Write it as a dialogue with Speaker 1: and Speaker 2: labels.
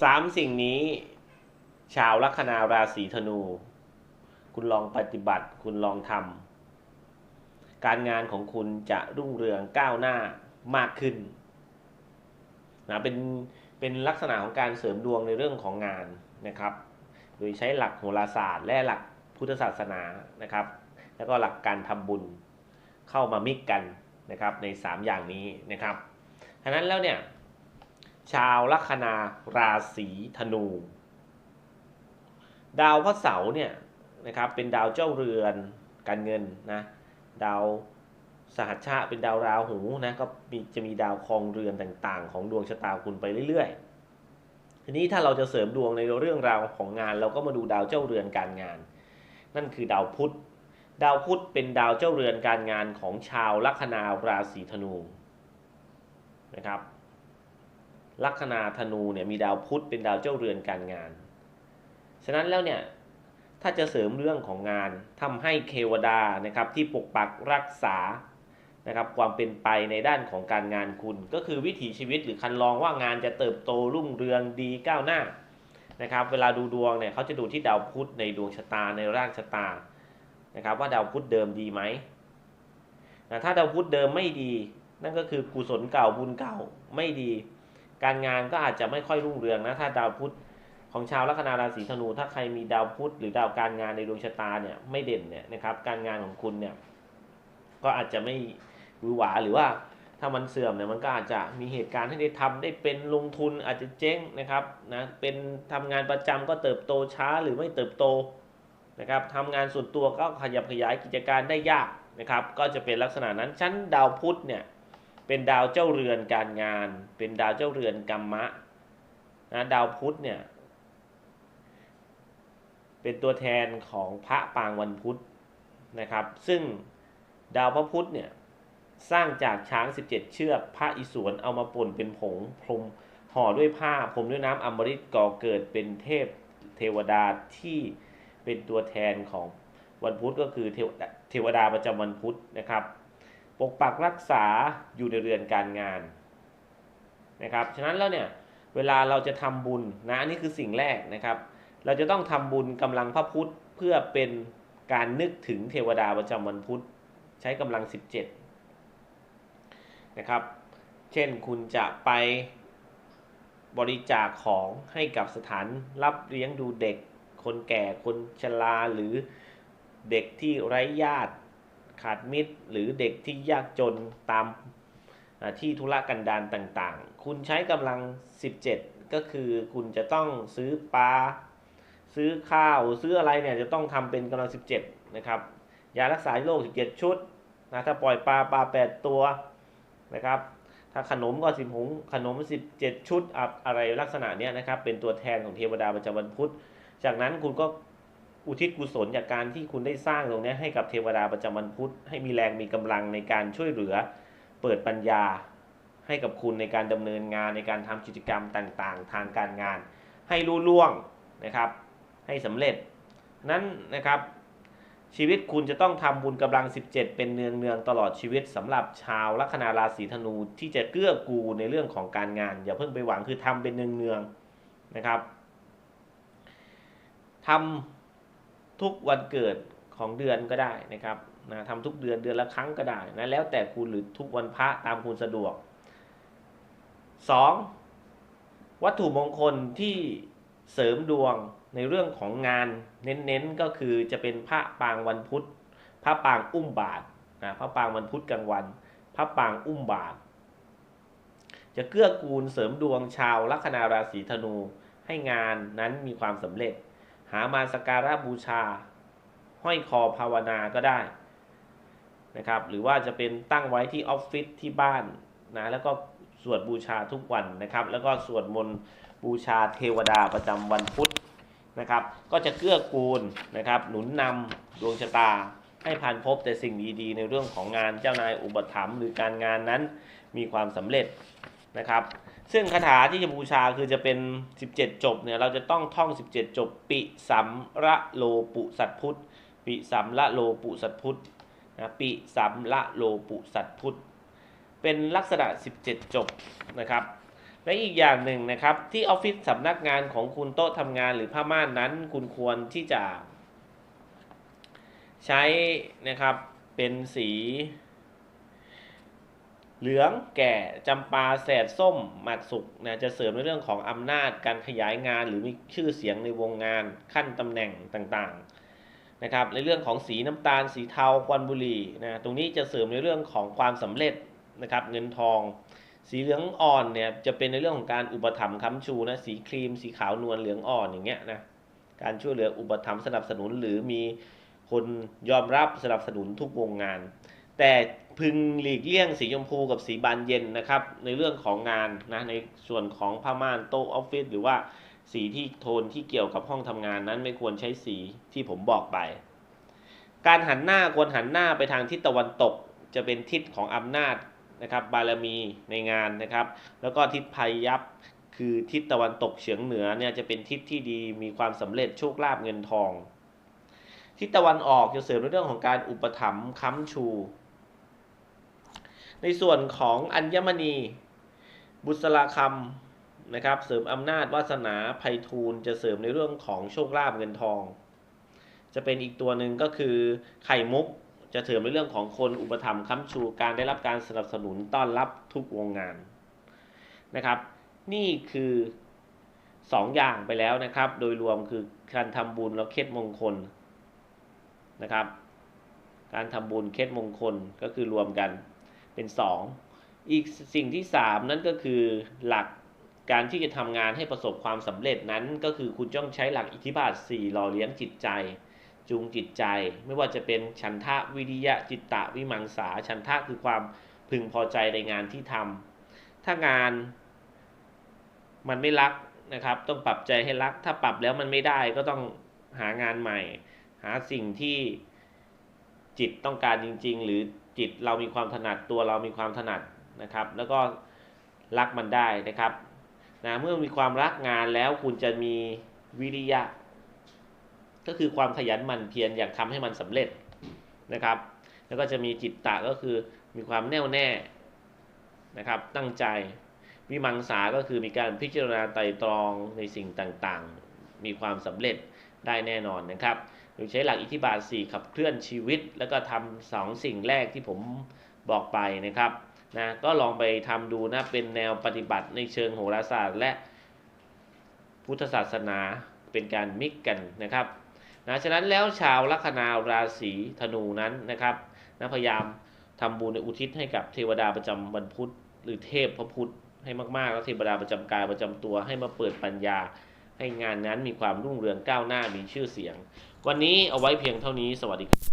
Speaker 1: สามสิ่งนี้ ชาวลัคนาราศีธนู คุณลองปฏิบัติ คุณลองทำการงานของคุณจะรุ่งเรืองก้าวหน้ามากขึ้นนะเป็นเป็นลักษณะของการเสริมดวงในเรื่องของงานนะครับ โดยใช้หลักโหราศาสตร์และหลักพุทธศาสนานะครับ แล้วก็หลักการทำบุญเข้ามามิกกันนะครับใน 3 อย่างนี้นะครับฉะนั้นแล้วเนี่ย ชาวลัคนาราศีธนู ดาวพระเสาร์เนี่ยนะครับเป็นดาวเจ้าเรือนการเงินนะดาวสหัชชะเป็นดาวราหูนะก็มีจะมีดาวครองเรือนต่างๆ ของดวงชะตาคุณไปเรื่อยๆ ทีนี้ถ้าเราจะเสริมดวงในเรื่องราวของงาน เราก็มาดูดาวเจ้าเรือนการงาน นั่นคือดาวพุธ ดาวพุธเป็นดาวเจ้าเรือนการงานของชาวลัคนาราศีธนูนะครับ ลัคนาธนูเนี่ยมีดาวพุธเป็นดาวเจ้าเรือนการงาน ฉะนั้นแล้วเนี่ยถ้าจะเสริมเรื่องของงานทำให้เทวดานะครับที่ปกปักรักษานะครับความเป็นไปในด้านของการงานคุณ ก็คือวิถีชีวิตหรือคันลองว่างานจะเติบโตรุ่งเรืองดีก้าวหน้านะครับเวลาดูดวงเนี่ยเขาจะดูที่ดาวพุธในดวงชะตาในร่างชะตานะครับว่าดาวพุธเดิมดีไหมนะถ้าดาวพุธเดิมไม่ดี นั่นก็คือกุศลเก่าบุญเก่าไม่ดี การงานก็อาจจะไม่ค่อยรุ่งเรืองนะถ้าดาวพุธของชาวลัคนาราศีธนู ถ้าใครมีดาวพุธหรือดาวการงานในดวงชะตาเนี่ยไม่เด่นเนี่ยนะครับการงานของคุณเนี่ยก็อาจจะไม่หวือหวาหรือว่าถ้ามันเสื่อมเนี่ยมันก็อาจจะมีเหตุการณ์ให้ได้ทำได้เป็นลงทุนอาจจะเจ๊งนะครับนะเป็นทำงานประจำก็เติบโตช้าหรือไม่เติบโตนะครับทำงานส่วนตัวก็ขยับขยายกิจการได้ยากนะครับ ก็จะเป็นลักษณะนั้นชั้นดาวพุธเนี่ย เป็นดาวเจ้าเรือนการงาน เป็นดาวเจ้าเรือนกรรมะนะดาวพุธเนี่ย เป็นตัวแทนของพระปางวันพุธนะครับ ซึ่งดาวพระพุธเนี่ยสร้างจากช้าง 17 เชือกพระอิศวรเอามาป่นเป็นผงพรมห่อด้วยผ้าพรมด้วยน้ำอมฤตก่อเกิดเป็นเทพเทวดาที่เป็นตัวแทนของวันพุธก็คือเทวดาเทวดาประจำวันพุธนะครับ ปกปักรักษาอยู่ในเรือนการงานนะครับ ฉะนั้นแล้วเนี่ยเวลาเราจะทำบุญนะอันนี้คือสิ่งแรกนะครับ เราจะต้องทำบุญกำลังพระพุทธเพื่อเป็นการนึกถึงเทวดาประจำวันพุธใช้กำลัง 17นะครับ เช่นคุณจะไปบริจาคของให้กับสถานรับเลี้ยงดูเด็ก คนแก่คนชราหรือเด็กที่ไร้ญาติ ขาดมิตรหรือเด็กที่ยากจนตามที่ธุรกันดารต่างๆ คุณใช้กำลัง 17 ก็คือคุณจะต้องซื้อปลา ซื้อข้าว ซื้ออะไรเนี่ยจะต้องทำเป็นกำลัง 17 นะครับ ยารักษาโรค 17 ชุดนะถ้าปล่อยปลาปลา 8 ตัวนะครับ ถ้าขนมก็สิบหงขนม 17 ชุดอะไรลักษณะเนี้ยนะครับ เป็นตัวแทนของเทวดาประจำวันพุธ จากนั้นคุณก็ อุทิศกุศลจากการที่คุณได้สร้างตรงนี้ให้กับเทวดาประจำวันพุธให้มีแรงมีกำลังในการช่วยเหลือ เปิดปัญญา ให้กับคุณในการดำเนินงานในการทำกิจกรรมต่างๆ ทางการงาน ให้รุ่ล่วงนะครับ ให้สำเร็จ นั้นนะครับ ชีวิตคุณจะต้องทำบุญกำลัง 17 เป็นเนืองเนืองๆตลอดชีวิตสำหรับชาวลัคนาราศีธนูที่จะเกื้อกูลในเรื่องของการงาน อย่าเพิ่งไปหวังคือทำเป็นเนืองเนืองๆนะครับทำ ทุกวันเกิดของเดือนก็ได้นะครับนะทำทุกเดือนเดือนละครั้งก็ได้นะแล้วแต่คุณหรือทุกวันพระตามคุณสะดวก 2. วัตถุมงคลที่เสริมดวงในเรื่องของงานเน้นๆก็คือจะเป็นพระปางวันพุธพระปางอุ้มบาทนะพระปางวันพุธกลางวัน พระปางอุ้มบาท จะเกื้อกูลเสริมดวงชาวลัคนาราศีธนูให้งานนั้นมีความสำเร็จ หามาสกการะบูชา ห้อยคอภาวนาก็ได้นะครับ หรือว่าจะเป็นตั้งไว้ที่ออฟฟิศที่บ้านนะแล้วก็สวดบูชาทุกวันนะครับ แล้วก็สวดมนต์บูชาเทวดาประจำวันพุธนะครับ ก็จะเกื้อกูลนะครับ หนุนนำดวงชะตา ให้ผ่านพบแต่สิ่งดีๆ ในเรื่องของงานเจ้านายอุปถัมภ์หรือการงานนั้นมีความสำเร็จนะครับ ซึ่งคาถาที่จะบูชาคือจะเป็น 17 จบเนี่ยเราจะต้องท่อง 17 จบ ปิสัมระโลปุสัตพุทธปิสัมละโลปุสัตพุทธนะปิสัมละโลปุสัตพุทธเป็นลักษณะ 17 จบนะครับและอีกอย่างหนึ่งนะครับที่ออฟฟิศสำนักงานของคุณโต๊ะทำงานหรือผ้าม่านนั้น คุณควรที่จะ ใช้นะครับเป็นสี เหลืองแก่จำปาแสดส้มหมักสุกนะจะเสริมในเรื่องของอำนาจการขยายงานหรือมีชื่อเสียงในวงงานขั้นตำแหน่งต่างๆนะครับในเรื่องของสีน้ำตาล สีเทาควันบุหรี่นะตรงนี้จะเสริมในเรื่องของความสำเร็จนะครับเงินทอง สีเหลืองอ่อนเนี่ยจะเป็นในเรื่องของการอุปถัมภ์ค้ำชูนะสีครีม สีขาวนวลเหลืองอ่อนอย่างเงี้ยนะการช่วยเหลืออุปถัมภ์สนับสนุนหรือมีคนยอมรับสนับสนุนทุกวงงาน แต่พึงหลีกเลี่ยงสีชมพูกับสีบานเย็นนะครับ ในเรื่องของงานนะในส่วนของผ้าม่านโต๊ะออฟฟิศหรือว่าสีที่โทนที่เกี่ยวกับห้องทำงานนั้นไม่ควรใช้สีที่ผมบอกไป การหันหน้าควรหันหน้าไปทางทิศตะวันตก จะเป็นทิศของอำนาจนะครับบารมีในงานนะครับ แล้วก็ทิศพายัพคือทิศตะวันตกเฉียงเหนือเนี่ยจะเป็นทิศที่ดีมีความสำเร็จโชคลาภเงินทอง ทิศตะวันออกจะเสริมในเรื่องของการอุปถัมภ์ค้ำชู ในส่วนของอัญมณี บุษราคำนะครับ เสริมอำนาจวาสนาภัยทูลจะเสริมในเรื่องของโชคลาภเงินทอง จะเป็นอีกตัวหนึ่งก็คือไข่มุกจะเสริมในเรื่องของคนอุปถัมภ์ค้ำชูการได้รับการสนับสนุนต้อนรับทุกวงงานนะครับ นี่คือสองอย่างไปแล้วนะครับ โดยรวมคือการทำบุญแล้วเคล็ดมงคลนะครับ การทำบุญเคล็ดมงคลก็คือรวมกัน เป็นสองอีกสิ่งที่สามนั่นก็คือหลักการที่จะทำงานให้ประสบความสำเร็จนั้น ก็คือคุณต้องใช้หลักอิทธิบาทสี่หล่อเลี้ยงจิตใจ จูงจิตใจ ไม่ว่าจะเป็นฉันทะวิริยะจิตตะวิมังสาฉันทะคือความพึงพอใจในงานที่ทำถ้างานมันไม่รักนะครับ ต้องปรับใจให้รัก ถ้าปรับแล้วมันไม่ได้ก็ต้องหางานใหม่ หาสิ่งที่จิตต้องการจริง ๆ หรือ จิตเรามีความถนัดตัวเรามีความถนัดนะครับ แล้วก็รักมันได้นะครับนะเมื่อมีความรักงานแล้วคุณจะมีวิริยะ ก็คือความขยันหมั่นเพียรอยากทำให้มันสำเร็จนะครับ แล้วก็จะมีจิตตะก็คือมีความแน่วแน่นะครับ ตั้งใจวิมังสาก็คือมีการพิจารณาไตรตรองในสิ่งต่างๆ มีความสำเร็จได้แน่นอนนะครับ โดยใช้หลักอิทธิบาท 4 ขับเคลื่อนชีวิต แล้วก็ทำสองสิ่งแรกที่ผมบอกไปนะครับนะก็ลองไปทำดูนะเป็นแนวปฏิบัติในเชิงโหราศาสตร์ และพุทธศาสนาเป็นการมิกกันนะครับนะฉะนั้นแล้วชาวลัคนาราศีธนูนั้นนะครับนะพยายามทำบุญในอุทิศให้กับเทวดาประจำวันพุธ หรือเทพพระพุทธให้มากๆ แล้วเทวดาประจำกายประจำตัวให้มาเปิดปัญญา ให้งานนั้นมีความรุ่งเรืองก้าวหน้ามีชื่อเสียง วันนี้เอาไว้เพียงเท่านี้สวัสดีครับ